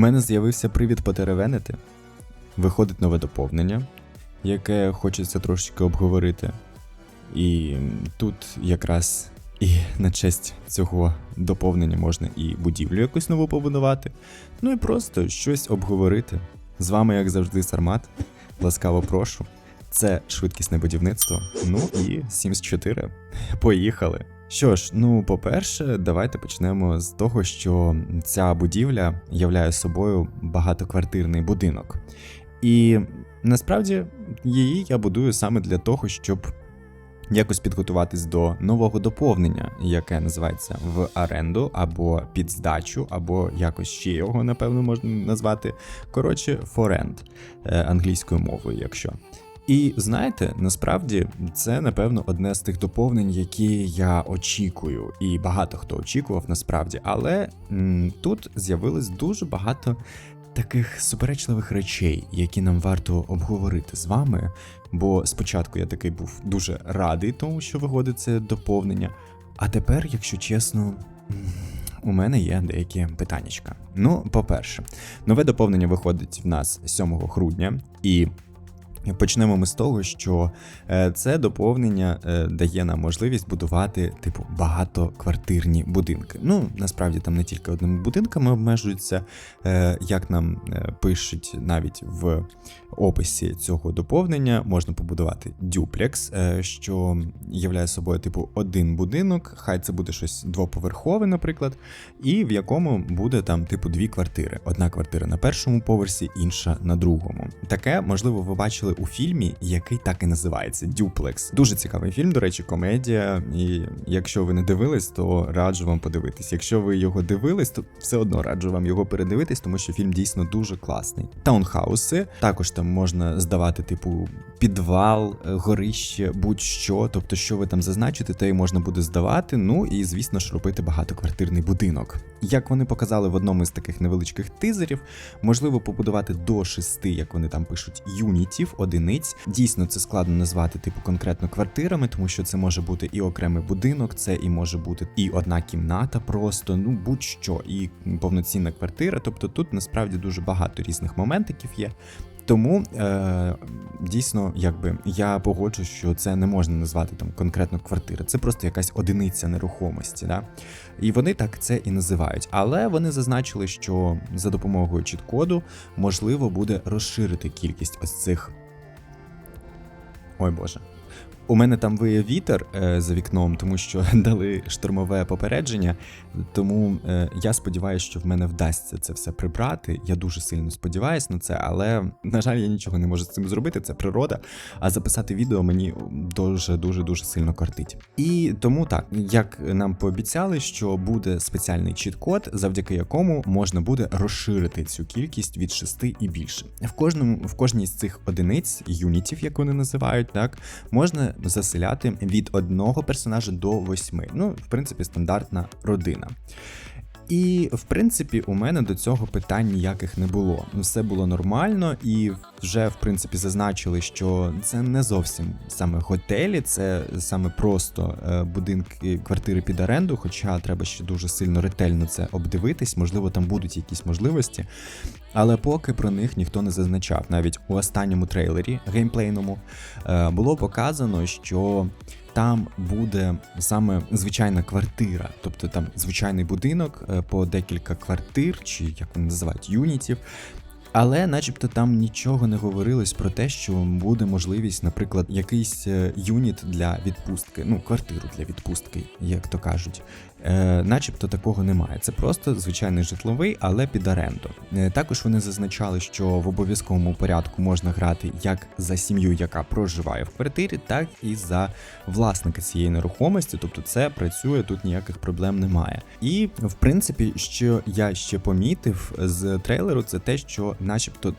Мене з'явився привід потеревенити. Виходить нове доповнення, яке хочеться трошечки обговорити. І тут якраз і на честь цього доповнення можна і будівлю якусь нову побудувати, ну і просто щось обговорити. З вами, як завжди, Сармат. Ласкаво прошу. Це швидкісне будівництво. Ну і Sims 4. Поїхали. Що ж, ну по-перше, давайте почнемо з того, що ця будівля являє собою багатоквартирний будинок. І насправді її я будую саме для того, щоб якось підготуватись до нового доповнення, яке називається в оренду або під здачу, або якось ще його, напевно, можна назвати. Коротше, for rent, е, англійською мовою, якщо. І знаєте, насправді це напевно одне з тих доповнень, які я очікую, і багато хто очікував насправді. Але м, тут з'явилось дуже багато таких суперечливих речей, які нам варто обговорити з вами. Бо спочатку я такий був дуже радий тому, що виходить це доповнення. А тепер, якщо чесно. У мене є деякі питаннячка. Ну, по-перше, нове доповнення виходить в нас 7 грудня, і Почнемо ми з того, що е, це доповнення е, дає нам можливість будувати типу багатоквартирні будинки. Ну насправді там не тільки одними будинками обмежуються, е, як нам пишуть навіть в описі цього доповнення, можна побудувати дюплекс, е, що являє собою типу один будинок, хай це буде щось двоповерхове, наприклад, і в якому буде там типу дві квартири: одна квартира на першому поверсі, інша на другому. Таке можливо ви бачили у фільмі, який так і називається Дюплекс. Дуже цікавий фільм, до речі, комедія. І якщо ви не дивились, то раджу вам подивитись. Якщо ви його дивились, то все одно раджу вам його передивитись, тому що фільм дійсно дуже класний. Таунхауси також там можна здавати, типу, підвал, е, горище, будь-що. Тобто, що ви там зазначите, те й можна буде здавати. Ну і звісно ж робити багатоквартирний будинок. Як вони показали в одному з таких невеличких тизерів, можливо побудувати до шести, як вони там пишуть, юнітів, одиниць. Дійсно, це складно назвати типу конкретно квартирами, тому що це може бути і окремий будинок, це і може бути і одна кімната, просто ну будь-що, і повноцінна квартира. Тобто тут насправді дуже багато різних моментиків є. Тому е, дійсно, якби я погоджу, що це не можна назвати там конкретно квартира, це просто якась одиниця нерухомості. Да? І вони так це і називають. Але вони зазначили, що за допомогою чіт-коду можливо буде розширити кількість ось цих. Ой Боже. У мене там виє вітер е, за вікном, тому що дали штормове попередження. Тому е, я сподіваюся, що в мене вдасться це все прибрати. Я дуже сильно сподіваюся на це, але на жаль, я нічого не можу з цим зробити. Це природа. А записати відео мені дуже дуже дуже сильно кортить. І тому так, як нам пообіцяли, що буде спеціальний чіт-код, завдяки якому можна буде розширити цю кількість від 6 і більше. В кожному в кожній з цих одиниць юнітів, як вони називають, так можна заселяти від одного персонажа до восьми. Ну, в принципі, стандартна родина. І в принципі у мене до цього питань ніяких не було. Ну, Все було нормально, і вже в принципі зазначили, що це не зовсім саме готелі, це саме просто е, будинки, квартири під оренду. Хоча треба ще дуже сильно ретельно це обдивитись. Можливо, там будуть якісь можливості. Але поки про них ніхто не зазначав. Навіть у останньому трейлері геймплейному е, було показано, що там буде саме звичайна квартира, тобто там звичайний будинок е, по декілька квартир, чи як вони називають юнітів. Але, начебто, там нічого не говорилось про те, що буде можливість, наприклад, якийсь е, юніт для відпустки, ну, квартиру для відпустки, як то кажуть. Е, Начебто такого немає. Це просто звичайний житловий, але під оренду. Е, також вони зазначали, що в обов'язковому порядку можна грати як за сім'ю, яка проживає в квартирі, так і за власника цієї нерухомості. Тобто це працює, тут ніяких проблем немає. І в принципі, що я ще помітив з трейлеру, це те, що, начебто,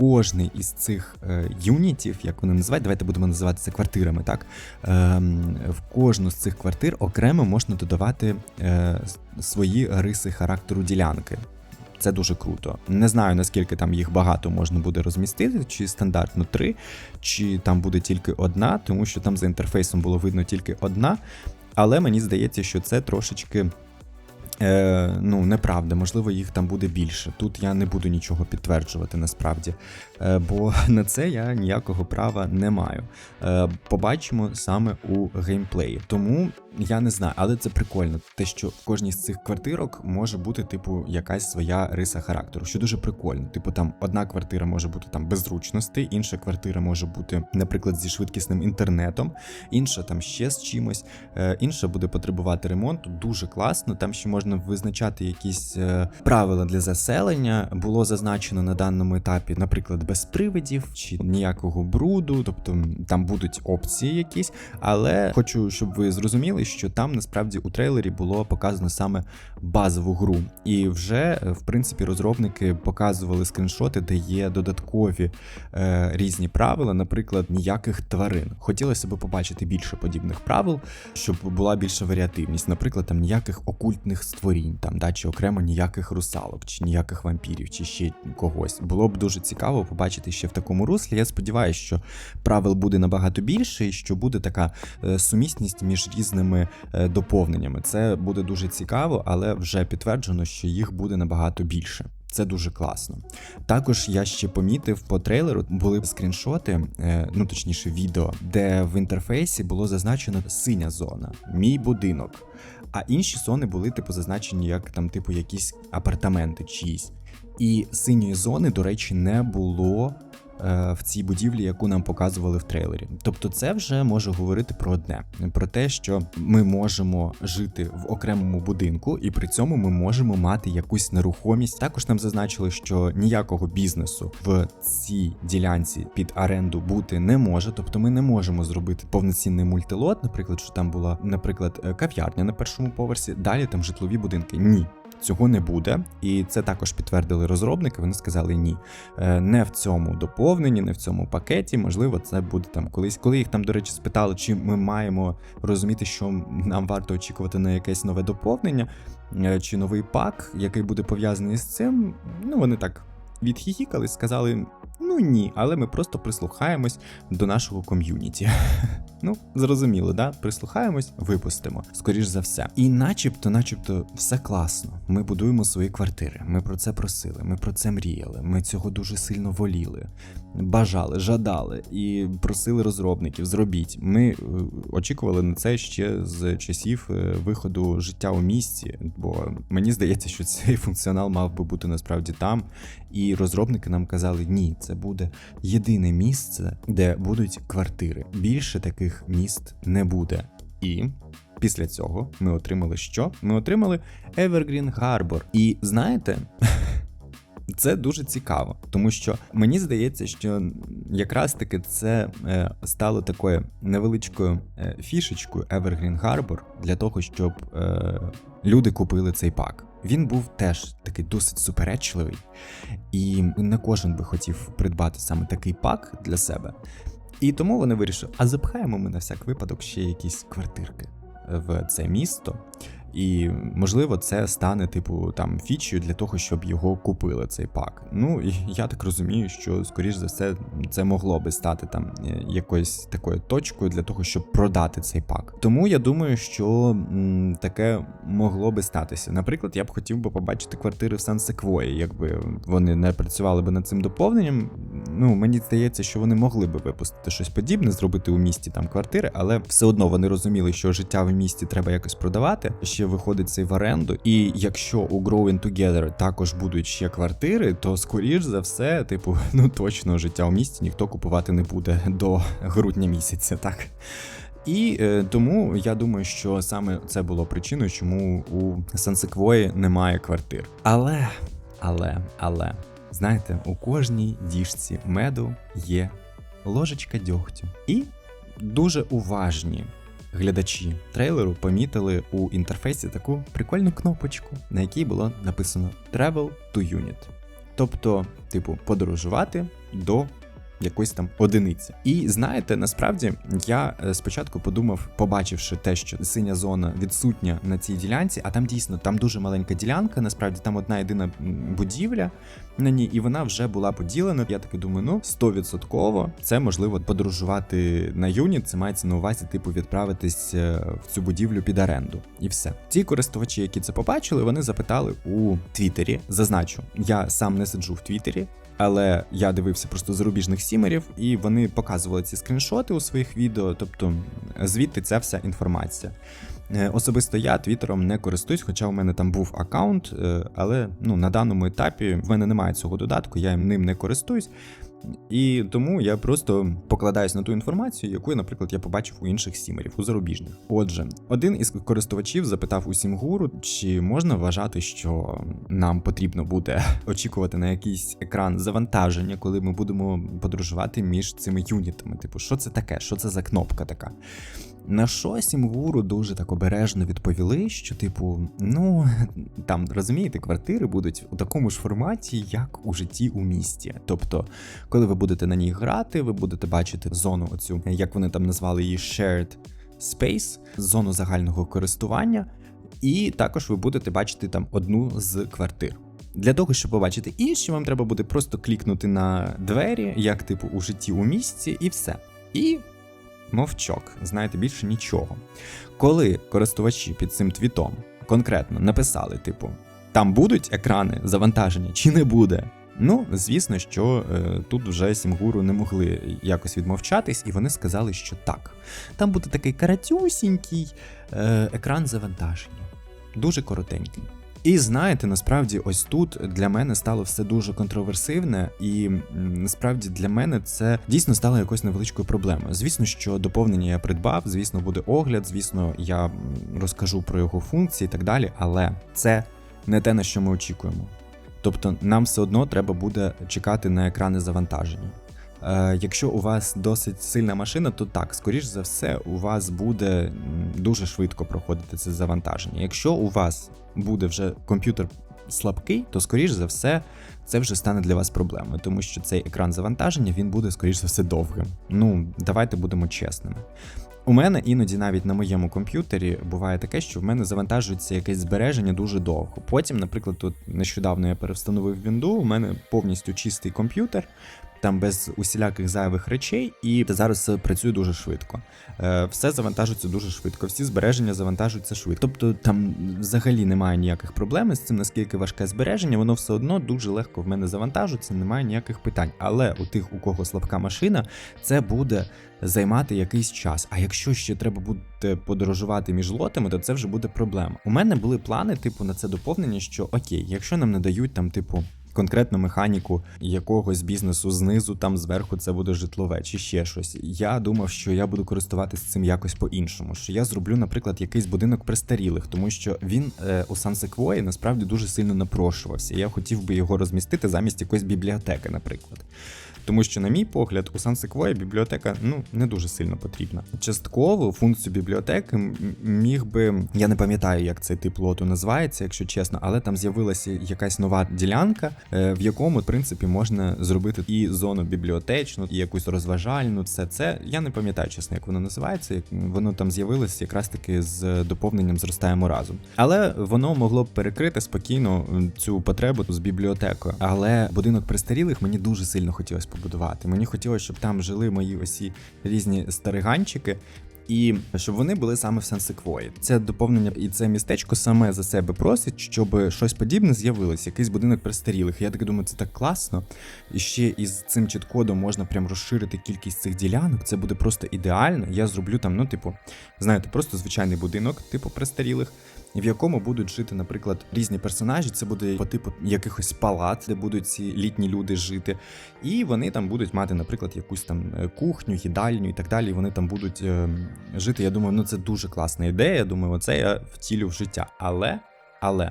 кожний із цих е, юнітів, як вони називають, давайте будемо називати це квартирами, так ем, в кожну з цих квартир окремо можна додавати е, свої риси характеру ділянки. Це дуже круто. Не знаю наскільки там їх багато можна буде розмістити, чи стандартно три, чи там буде тільки одна, тому що там за інтерфейсом було видно тільки одна. Але мені здається, що це трошечки Е, ну, неправда, можливо, їх там буде більше. Тут я не буду нічого підтверджувати насправді, е, бо на це я ніякого права не маю. Е, побачимо саме у геймплеї. Тому я не знаю, але це прикольно. Те, що в кожній з цих квартирок може бути, типу, якась своя риса характеру, що дуже прикольно. Типу, там одна квартира може бути там без зручностей, інша квартира може бути, наприклад, зі швидкісним інтернетом, інша там ще з чимось, е, інша буде потребувати ремонту. Дуже класно. Там ще можна визначати якісь е, правила для заселення. Було зазначено на даному етапі, наприклад, без привидів чи ніякого бруду, тобто там будуть опції якісь, але хочу, щоб ви зрозуміли, що там насправді у трейлері було показано саме базову гру, і вже е, в принципі розробники показували скріншоти, де є додаткові е, різні правила, наприклад, ніяких тварин. Хотілося б побачити більше подібних правил, щоб була більша варіативність. Наприклад, там ніяких окультних створінь, там да, чи окремо ніяких русалок, чи ніяких вампірів, чи ще когось. Було б дуже цікаво побачити ще в такому руслі. Я сподіваюся, що правил буде набагато більше, і що буде така е, сумісність між різними е, доповненнями. Це буде дуже цікаво, але вже підтверджено, що їх буде набагато більше. Це дуже класно. Також я ще помітив по трейлеру були скріншоти, е, ну точніше, відео, де в інтерфейсі було зазначено синя зона, мій будинок. А інші зони були, типу, зазначені як там, типу, якісь апартаменти чиїсь. І синьої зони, до речі, не було в цій будівлі, яку нам показували в трейлері. Тобто, це вже може говорити про одне: про те, що ми можемо жити в окремому будинку, і при цьому ми можемо мати якусь нерухомість. Також нам зазначили, що ніякого бізнесу в цій ділянці під оренду бути не може. Тобто, ми не можемо зробити повноцінний мультилот, наприклад, що там була, наприклад, е, кав'ярня на першому поверсі, далі там житлові будинки. Ні. Цього не буде, і це також підтвердили розробники. Вони сказали ні, Е, не в цьому доповненні, не в цьому пакеті. Можливо, це буде там колись. Коли їх там, до речі, спитали, чи ми маємо розуміти, що нам варто очікувати на якесь нове доповнення е, чи новий пак, який буде пов'язаний з цим. Ну вони так відхіхікали, сказали. Ну ні, але ми просто прислухаємось до нашого ком'юніті. Ну, зрозуміло, да? Прислухаємось, випустимо, скоріш за все. І начебто, начебто, все класно. Ми будуємо свої квартири. Ми про це просили, ми про це мріяли. Ми цього дуже сильно воліли, бажали, жадали і просили розробників. Зробіть. Ми е, очікували на це ще з часів е, виходу життя у місті, бо мені здається, що цей функціонал мав би бути насправді там. І розробники нам казали, ні, це буде єдине місце, де будуть квартири. Більше таких міст не буде. І після цього ми отримали що? Ми отримали Evergreen Harbor. І знаєте. Це дуже цікаво, тому що мені здається, що якраз таки це е, стало такою невеличкою е, фішечкою Evergreen Harbor для того, щоб е, люди купили цей пак. Він був теж такий досить суперечливий, і не кожен би хотів придбати саме такий пак для себе. І тому вони вирішили, а запхаємо ми на всяк випадок ще якісь квартирки в це місто. І можливо, це стане, типу, там фічею для того, щоб його купили цей пак. Ну і я так розумію, що скоріш за все це могло би стати там е, якоюсь такою точкою для того, щоб продати цей пак. Тому я думаю, що м, таке могло би статися. Наприклад, я б хотів би побачити квартири в Сан-Секвої, якби вони не працювали би над цим доповненням. Ну мені здається, що вони могли би випустити щось подібне, зробити у місті там квартири, але все одно вони розуміли, що життя в місті треба якось продавати. Ще виходить цей в оренду. І якщо у Growing Together також будуть ще квартири, то скоріш за все, типу, ну точно життя у місті ніхто купувати не буде до грудня місяця, так. І е, тому я думаю, що саме це було причиною, чому у Сансеквої немає квартир. Але, але, але, знаєте, у кожній діжці меду є ложечка дьогтю. І дуже уважні глядачі трейлеру помітили у інтерфейсі таку прикольну кнопочку, на якій було написано Travel to Unit. Тобто, типу, подорожувати до якоїсь там одиниці. І знаєте, насправді я е, спочатку подумав, побачивши те, що синя зона відсутня на цій ділянці, а там дійсно там дуже маленька ділянка. Насправді там одна єдина будівля на ній, і вона вже була поділена. Я таки думаю, ну 100% це можливо подорожувати на юніт. Це мається на увазі, типу, відправитись е, в цю будівлю під оренду. І все. Ті користувачі, які це побачили, вони запитали у Твіттері. Зазначу, я сам не сиджу в Твіттері. Але я дивився просто зарубіжних сімерів, і вони показували ці скріншоти у своїх відео, тобто звідти ця вся інформація. Е, Особисто я твіттером не користуюсь, хоча у мене там був аккаунт, е, але ну, на даному етапі в мене немає цього додатку, я ним не користуюсь. І тому я просто покладаюсь на ту інформацію, яку, наприклад, я побачив у інших сімерів, у зарубіжних. Отже, один із користувачів запитав у Сімгуру, чи можна вважати, що нам потрібно буде очікувати на якийсь екран завантаження, коли ми будемо подорожувати між цими юнітами. Типу, що це таке? Що це за кнопка така? На що Сімгуру дуже так обережно відповіли, що, типу, ну там розумієте, квартири будуть у такому ж форматі, як у житті у місті. Тобто, коли ви будете на ній грати, ви будете бачити зону, оцю, як вони там назвали її shared space, зону загального користування, і також ви будете бачити там одну з квартир. Для того, щоб побачити інші, вам треба буде просто клікнути на двері, як типу у житті у місті, і все. І мовчок, знаєте, більше нічого. Коли користувачі під цим твітом конкретно написали, типу, там будуть екрани завантаження чи не буде. Ну, звісно, що е, тут вже Сімгуру не могли якось відмовчатись, і вони сказали, що так. Там буде такий каратюсінький е, екран завантаження, дуже коротенький. І знаєте, насправді, ось тут для мене стало все дуже контроверсивне, і насправді для мене це дійсно стало якоюсь невеличкою проблемою. Звісно, що доповнення я придбав, звісно, буде огляд, звісно, я розкажу про його функції і так далі, але це не те, на що ми очікуємо. Тобто нам все одно треба буде чекати на екрани завантаження. Е, якщо у вас досить сильна машина, то так, скоріш за все, у вас буде дуже швидко проходити це завантаження. Якщо у вас буде вже комп'ютер слабкий, то скоріш за все це вже стане для вас проблемою, тому що цей екран завантаження він буде скоріш за все довгим. Ну, давайте будемо чесними. У мене іноді навіть на моєму комп'ютері буває таке, що в мене завантажується якесь збереження дуже довго. Потім, наприклад, тут нещодавно я перевстановив Windows, у мене повністю чистий комп'ютер, там без усіляких зайвих речей, і зараз працює дуже швидко. Е, Все завантажується дуже швидко, всі збереження завантажуються швидко. Тобто там взагалі немає ніяких проблем з цим, наскільки важке збереження, воно все одно дуже легко в мене завантажується, немає ніяких питань. Але у тих, у кого слабка машина, це буде займати якийсь час. А якщо ще треба буде подорожувати між лотами, то це вже буде проблема. У мене були плани, типу, на це доповнення, що окей, якщо нам не дають там, типу. Конкретну механіку якогось бізнесу знизу, там зверху це буде житлове чи ще щось. Я думав, що я буду користуватися цим якось по-іншому. Що я зроблю, наприклад, якийсь будинок престарілих, тому що він е, у Сан-Секвої насправді дуже сильно напрошувався. Я хотів би його розмістити замість якоїсь бібліотеки, наприклад. Тому що, на мій погляд, у Сан-Секвої бібліотека ну не дуже сильно потрібна. Частково функцію бібліотеки міг би, я не пам'ятаю, як цей тип лоту називається, якщо чесно, але там з'явилася якась нова ділянка, е, в якому, в принципі, можна зробити і зону бібліотечну, і якусь розважальну. Все це я не пам'ятаю, чесно, як воно називається. Воно там з'явилося якраз таки з доповненням зростаємо разом. Але воно могло б перекрити спокійно цю потребу з бібліотекою. Але будинок престарілих мені дуже сильно хотілося побудувати. Мені хотілося, щоб там жили мої осі різні стариганчики. І щоб вони були саме в Сан-Секвої. Це доповнення і це містечко саме за себе просить, щоб щось подібне з'явилось, якийсь будинок престарілих. Я так думаю, це так класно. І ще із цим чіткодом можна прям розширити кількість цих ділянок. Це буде просто ідеально. Я зроблю там, ну, типу, знаєте, просто звичайний будинок, типу престарілих, в якому будуть жити, наприклад, різні персонажі. Це буде по типу якихось палат, де будуть ці літні люди жити. І вони там будуть мати, наприклад, якусь там е, кухню, їдальню і так далі. Вони там будуть е, жити. Я думаю, ну це дуже класна ідея. Я думаю, оце я втілю в життя. Але, але.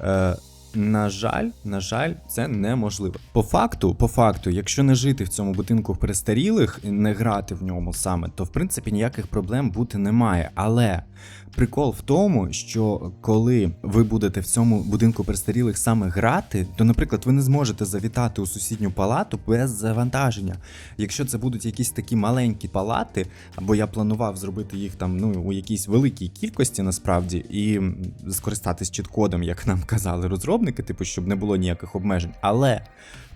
Е, на жаль, на жаль, це неможливо. По факту, по факту, якщо не жити в цьому будинку перестарілих і не грати в ньому саме, то в принципі ніяких проблем бути немає. Але прикол в тому, що коли ви будете в цьому будинку перестарілих саме грати, то, наприклад, ви не зможете завітати у сусідню палату без завантаження. Якщо це будуть якісь такі маленькі палати, або я планував зробити їх там ну у якійсь великій кількості насправді і скористатись чіткодом, як нам казали розробники, типу, щоб не було ніяких обмежень. Але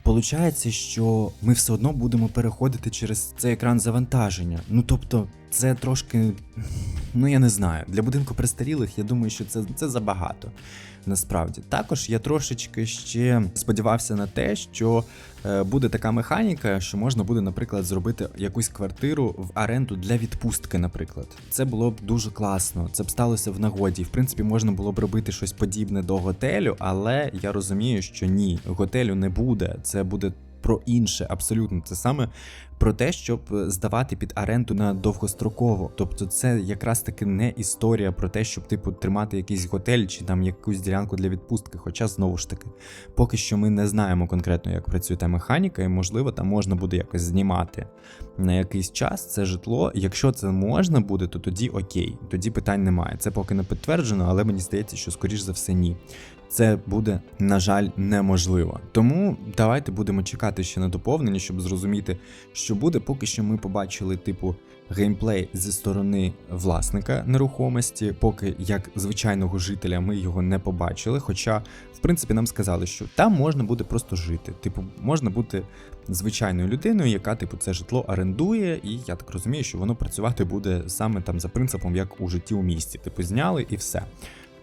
Получається, що ми все одно будемо переходити через цей екран завантаження. Ну тобто, це трошки, ну я не знаю. Для будинку престарілих, я думаю, що це, це забагато. Насправді, також я трошечки ще сподівався на те, що е, буде така механіка, що можна буде, наприклад, зробити якусь квартиру в оренду для відпустки, наприклад. Це було б дуже класно. Це б сталося в нагоді. В принципі, можна було б робити щось подібне до готелю, але я розумію, що ні, готелю не буде. Це буде про інше, абсолютно. Це саме про те, щоб здавати під оренду на довгостроково. Тобто, це якраз таки не історія про те, щоб типу тримати якийсь готель чи там якусь ділянку для відпустки. Хоча знову ж таки, поки що ми не знаємо конкретно, як працює та механіка, і можливо, там можна буде якось знімати на якийсь час це житло. Якщо це можна буде, то тоді окей, тоді питань немає. Це поки не підтверджено, але мені здається, що скоріш за все ні. Це буде, на жаль, неможливо. Тому давайте будемо чекати ще на доповнення, щоб зрозуміти, що буде. Поки що ми побачили, типу, геймплей зі сторони власника нерухомості, поки як звичайного жителя ми його не побачили. Хоча, в принципі, нам сказали, що там можна буде просто жити. Типу, можна бути звичайною людиною, яка, типу, це житло орендує, і я так розумію, що воно працювати буде саме там за принципом, як у житті у місті. Типу, зняли і все.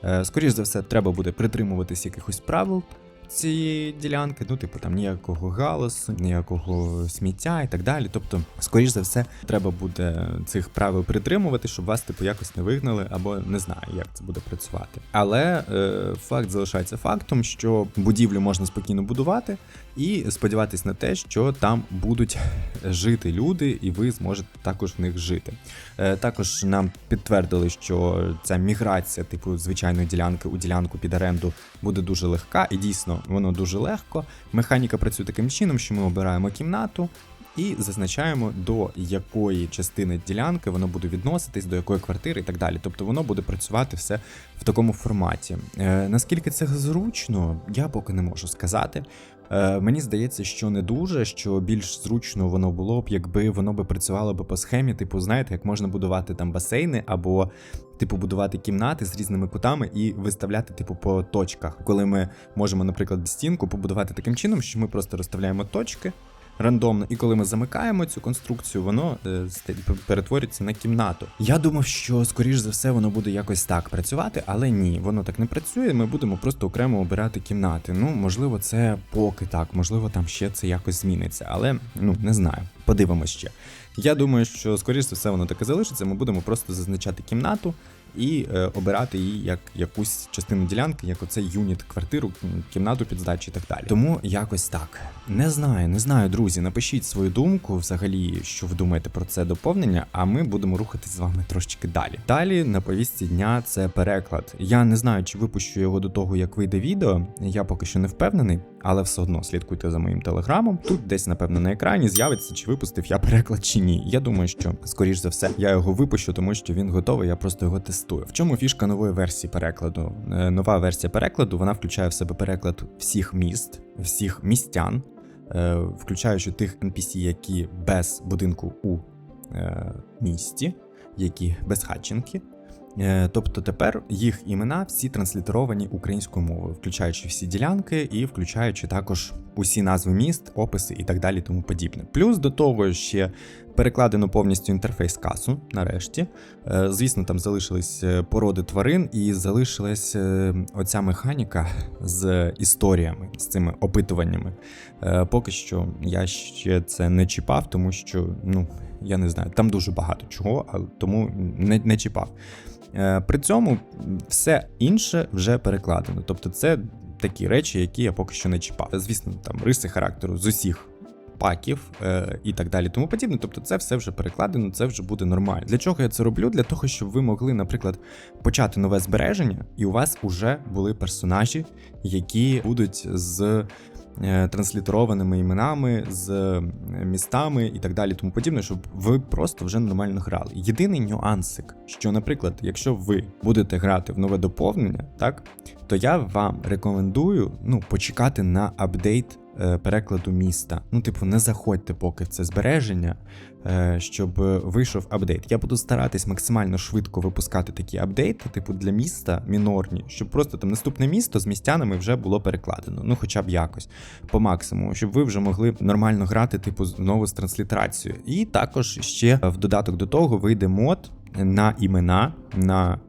Е, Скоріше за все, треба буде притримуватись якихось правил цієї ділянки, ну, типу, там ніякого галасу, ніякого сміття і так далі. Тобто, скоріш за все, треба буде цих правил притримувати, щоб вас, типу, якось не вигнали, або не знаю, як це буде працювати. Але е, факт залишається фактом, що будівлю можна спокійно будувати і сподіватись на те, що там будуть жити люди, і ви зможете також в них жити. Е, Також нам підтвердили, що ця міграція, типу звичайної ділянки у ділянку під оренду, буде дуже легка, і дійсно воно дуже легко. Механіка працює таким чином, що ми обираємо кімнату. І зазначаємо, до якої частини ділянки воно буде відноситись, до якої квартири і так далі. Тобто воно буде працювати все в такому форматі. Е, наскільки це зручно, я поки не можу сказати. Е, мені здається, що не дуже, що більш зручно воно було б, якби воно би працювало би по схемі, типу, знаєте, як можна будувати там басейни або. Типу, будувати кімнати з різними кутами і виставляти, типу, по точках. Коли ми можемо, наприклад, стінку побудувати таким чином, що ми просто розставляємо точки рандомно, і коли ми замикаємо цю конструкцію, воно е, перетворюється на кімнату. Я думав, що скоріш за все воно буде якось так працювати, але ні, воно так не працює. Ми будемо просто окремо обирати кімнати. Ну, можливо, це поки так, можливо, там ще це якось зміниться, але ну не знаю. Подивимось ще. Я думаю, що скоріш за все воно таке залишиться. Ми будемо просто зазначати кімнату і е, обирати її як якусь частину ділянки, як оцей юніт квартиру, кімнату під здачі і так далі. Тому якось так. Не знаю, не знаю, друзі. Напишіть свою думку, взагалі, що ви думаєте про це доповнення, а ми будемо рухатись з вами трошечки далі. Далі на повістці дня це переклад. Я не знаю, чи випущу його до того, як вийде відео. Я поки що не впевнений, але все одно слідкуйте за моїм телеграмом. Тут десь, напевно, на екрані з'явиться, чи випустив я переклад чи ні. Я думаю, що скоріш за все я його випущу, тому що він готовий. Я просто його тестую. В чому фішка нової версії перекладу? Е, Нова версія перекладу вона включає в себе переклад всіх міст, всіх містян, е, включаючи тих NPC, які без будинку у е, місті, які без хатченки. Е, Тобто тепер їх імена всі транслітеровані українською мовою, включаючи всі ділянки і включаючи також усі назви міст, описи і так далі, тому подібне. Плюс до того ще перекладено повністю інтерфейс касу. Нарешті, Е, звісно, там залишились е, породи тварин, і залишилась е, оця механіка з історіями, з цими опитуваннями. Поки що я ще це не чіпав, тому що ну я не знаю, там дуже багато чого, а тому не, не чіпав. При цьому все інше вже перекладено. Тобто, це такі речі, які я поки що не чіпав. Звісно, там риси характеру з усіх паків е, і так далі, тому подібне. Тобто, це все вже перекладено, це вже буде нормально. Для чого я це роблю? Для того, щоб ви могли, наприклад, почати нове збереження, і у вас вже були персонажі, які будуть з. Е, Транслітерованими іменами з е, містами і так далі, тому подібне, щоб ви просто вже нормально грали. Єдиний нюансик, що, наприклад, якщо ви будете грати в нове доповнення, так то я вам рекомендую ну почекати на апдейт перекладу міста. Ну, типу, не заходьте поки це збереження, е, щоб е, вийшов апдейт. Я буду старатись максимально швидко випускати такі апдейти, типу для міста мінорні, щоб просто там наступне місто з містянами вже було перекладено. Ну, хоча б якось по максимуму, щоб ви вже могли нормально грати, типу, знову з транслітерацією. І також ще в додаток до того вийде мод на імена. на е,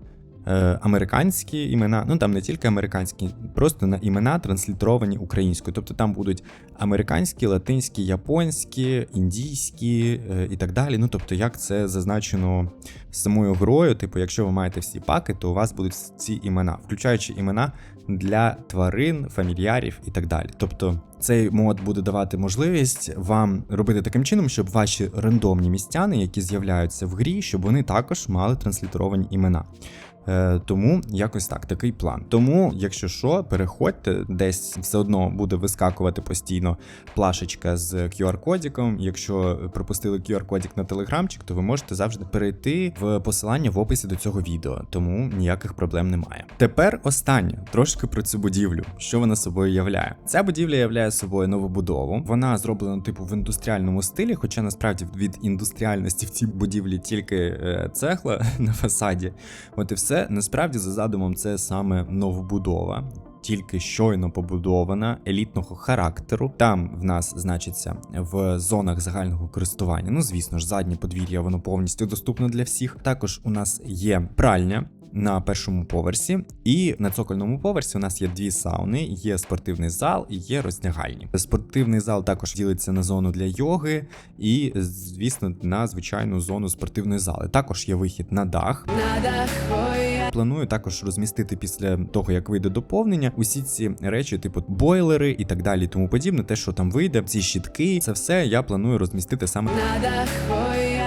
американські імена, ну там не тільки американські, просто на імена транслітеровані українською. Тобто там будуть американські, латинські, японські, індійські е, і так далі. Ну тобто, як це зазначено самою грою, типу, якщо ви маєте всі паки, то у вас будуть ці імена, включаючи імена для тварин, фамільярів і так далі. Тобто цей мод буде давати можливість вам робити таким чином, щоб ваші рандомні містяни, які з'являються в грі, щоб вони також мали транслітеровані імена. Е, тому якось так, такий план. Тому, якщо що, переходьте, десь все одно буде вискакувати постійно плашечка з QR-кодиком. Якщо пропустили QR-кодик на телеграмчик, то ви можете завжди перейти в посилання в описі до цього відео, тому ніяких проблем немає. Тепер останнє трошки про цю будівлю, що вона собою являє. Ця будівля являє собою новобудову. Вона зроблена типу в індустріальному стилі, хоча насправді від індустріальності в цій будівлі тільки е, цегла на фасаді. От і все. Насправді, за задумом, це саме новобудова. Тільки щойно побудована елітного характеру. Там в нас значиться в зонах загального користування. Ну, звісно ж, заднє подвір'я, воно повністю доступне для всіх. Також у нас є пральня. На першому поверсі, і на цокольному поверсі у нас є дві сауни: є спортивний зал і є роздягальні. Спортивний зал також ділиться на зону для йоги, і, звісно, на звичайну зону спортивної зали. Також є вихід на дах. Планую також розмістити після того, як вийде доповнення, усі ці речі, типу бойлери і так далі, тому подібне. Те, що там вийде, ці щітки, це все я планую розмістити саме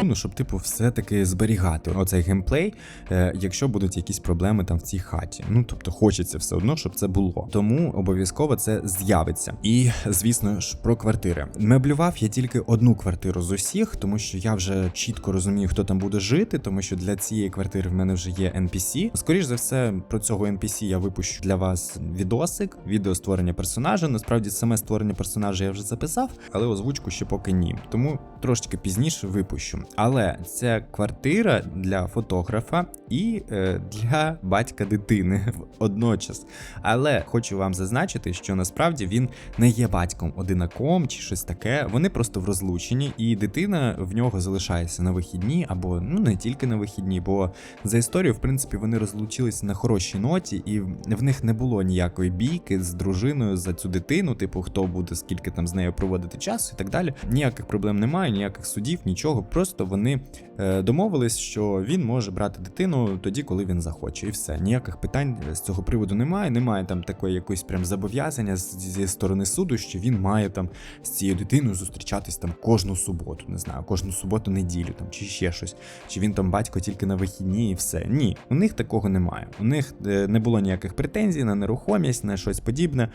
ну, щоб, типу, все-таки зберігати оцей геймплей, е, якщо будуть якісь проблеми там в цій хаті. Ну тобто хочеться все одно, щоб це було. Тому обов'язково це з'явиться. І звісно ж про квартири. Меблював я тільки одну квартиру з усіх, тому що я вже чітко розумію, хто там буде жити, тому що для цієї квартири в мене вже є NPC. Скоріш за все, про цього NPC я випущу для вас відосик, відео створення персонажа. Насправді саме створення персонажа я вже записав, але озвучку ще поки ні. Тому трошки пізніше випущу. Але це квартира для фотографа і е, для батька дитини одночас. Але хочу вам зазначити, що насправді він не є батьком одинаком чи щось таке. Вони просто в розлученні, і дитина в нього залишається на вихідні, або ну не тільки на вихідні, бо за історію, в принципі, вони розлучилися на хорошій ноті, і в них не було ніякої бійки з дружиною за цю дитину, типу хто буде скільки там з нею проводити часу і так далі. Ніяких проблем немає, ніяких судів, нічого. Просто вони е, домовились, що він може брати дитину тоді, коли він захоче, і все. Ніяких питань з цього приводу немає. Немає там такої якоїсь прям зобов'язання зі сторони суду, що він має там з цією дитиною зустрічатись там кожну суботу, не знаю, кожну суботу, неділю там чи ще щось. Чи він там батько тільки на вихідні і все. Ні, у них такого немає. У них е, не було ніяких претензій на нерухомість, на щось подібне.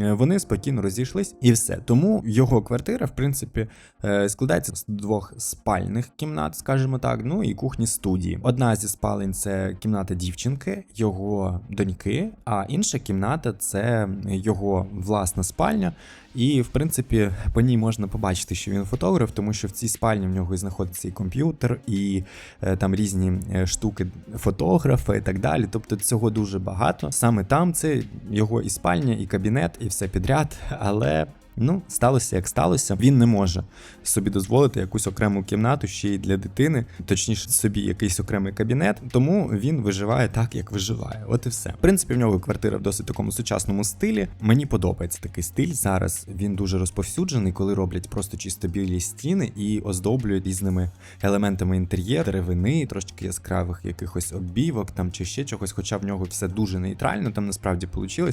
Е, Вони спокійно розійшлись і все. Тому його квартира, в принципі, е, складається з двох спальних кімнат, скажімо так, ну і кухні студії. Одна зі спалень це кімната дівчинки, його доньки, а інша кімната це його власна спальня. І, в принципі, по ній можна побачити, що він фотограф, тому що в цій спальні в нього і знаходиться і комп'ютер, і е, там різні е, штуки фотографа і так далі. Тобто цього дуже багато. Саме там це його і спальня, і кабінет, і все підряд. Але ну, сталося як сталося. Він не може собі дозволити якусь окрему кімнату ще й для дитини, точніше, собі якийсь окремий кабінет. Тому він виживає так, як виживає. От і все. В принципі, в нього квартира в досить такому сучасному стилі. Мені подобається такий стиль. Зараз він дуже розповсюджений, коли роблять просто чисто білі стіни і оздоблюють різними елементами інтер'єру, деревини, трошки яскравих якихось оббівок там чи ще чогось. Хоча в нього все дуже нейтрально, там насправді вийшло.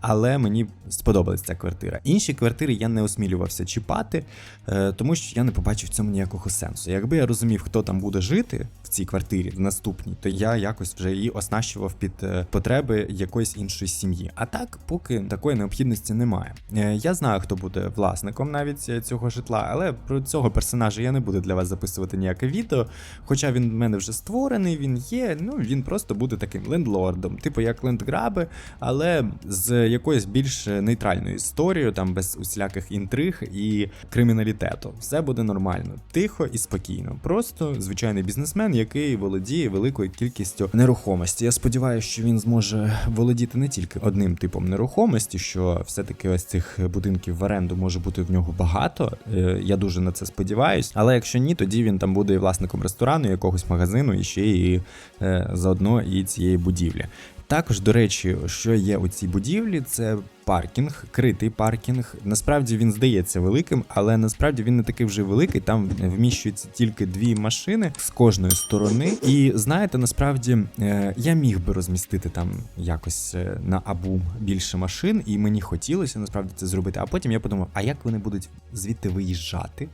Але мені сподобалась ця квартира. Інші квартири квартири я не осмілювався чіпати, е, тому що я не побачив в цьому ніякого сенсу. Якби я розумів, хто там буде жити цій квартирі в наступній, то я якось вже її оснащував під е, потреби якоїсь іншої сім'ї. А так, поки такої необхідності немає. Е, Я знаю, хто буде власником навіть е, цього житла, але про цього персонажа я не буду для вас записувати ніяке відео. Хоча він в мене вже створений, він є. Ну він просто буде таким лендлордом, типу як лендграби, але з якоюсь більш нейтральною історією, там без усіляких інтриг і криміналітету. Все буде нормально, тихо і спокійно. Просто звичайний бізнесмен, який володіє великою кількістю нерухомості. Я сподіваюся, що він зможе володіти не тільки одним типом нерухомості, що все-таки ось цих будинків в оренду може бути в нього багато. Е, Я дуже на це сподіваюсь. Але якщо ні, тоді він там буде і власником ресторану, якогось магазину, і ще і е, заодно і цієї будівлі. Також, до речі, що є у цій будівлі, це паркінг, критий паркінг. Насправді він здається великим, але насправді він не такий вже великий. Там вміщується тільки дві машини з кожної сторони. І знаєте, насправді е, я міг би розмістити там якось е, на абу більше машин, і мені хотілося насправді це зробити. А потім я подумав, а як вони будуть звідти виїжджати?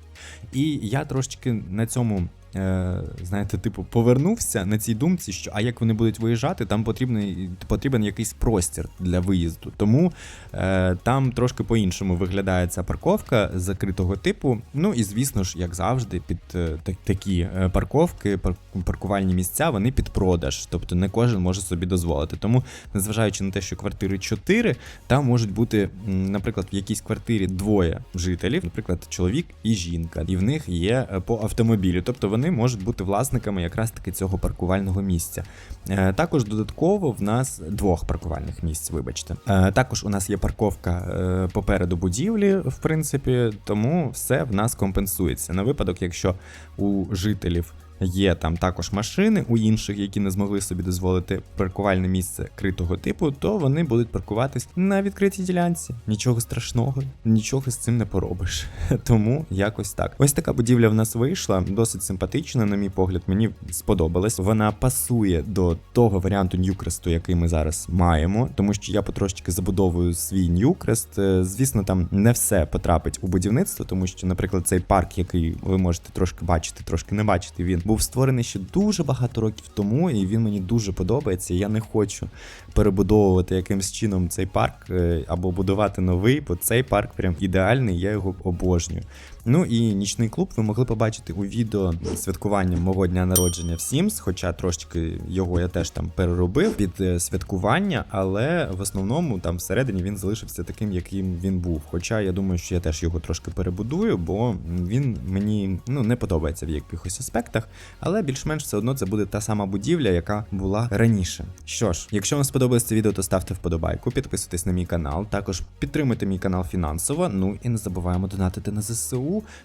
І я трошечки на цьому. Е, Знаєте, типу, повернувся на цій думці, що а як вони будуть виїжджати, там потрібний потрібен якийсь простір для виїзду. Тому е, там трошки по-іншому виглядає ця парковка закритого типу. Ну і звісно ж, як завжди, під е, так- такі е, парковки, пар- паркувальні місця, вони під продаж. Тобто не кожен може собі дозволити. Тому, незважаючи на те, що квартири 4, там можуть бути, наприклад, в якійсь квартирі двоє жителів, наприклад, чоловік і жінка, і в них є по автомобілю. Тобто вони можуть бути власниками якраз таки цього паркувального місця. Е, Також додатково в нас двох паркувальних місць, вибачте. Е, Також у нас є парковка е, попереду будівлі, в принципі, тому все в нас компенсується. На випадок, якщо у жителів. Є там також машини у інших, які не змогли собі дозволити паркувальне місце критого типу, то вони будуть паркуватись на відкритій ділянці. Нічого страшного, нічого з цим не поробиш. Тому якось так. Ось така будівля в нас вийшла, досить симпатична, на мій погляд, мені сподобалась. Вона пасує до того варіанту Ньюкресту, який ми зараз маємо, тому що я потрошечки забудовую свій Ньюкрест. Е, Звісно, там не все потрапить у будівництво, тому що, наприклад, цей парк, який ви можете трошки бачити, трошки не бачити, він був створений ще дуже багато років тому, і він мені дуже подобається. Я не хочу перебудовувати якимсь чином цей парк е, або будувати новий, бо цей парк прям ідеальний, я його обожнюю. Ну і нічний клуб ви могли побачити у відео святкування мого дня народження в Sims, хоча трошки його я теж там переробив під е, святкування, але в основному там всередині він залишився таким, яким він був. Хоча я думаю, що я теж його трошки перебудую, бо він мені ну не подобається в якихось аспектах, але більш-менш все одно це буде та сама будівля, яка була раніше. Що ж, якщо вам сподобалось це відео, то ставте вподобайку, підписуйтесь на мій канал, також підтримуйте мій канал фінансово. Ну і не забуваємо донатити на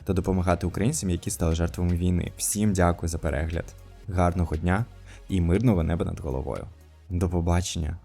Та допомагати українцям, які стали жертвами війни. Всім дякую за перегляд, гарного дня і мирного неба над головою. До побачення!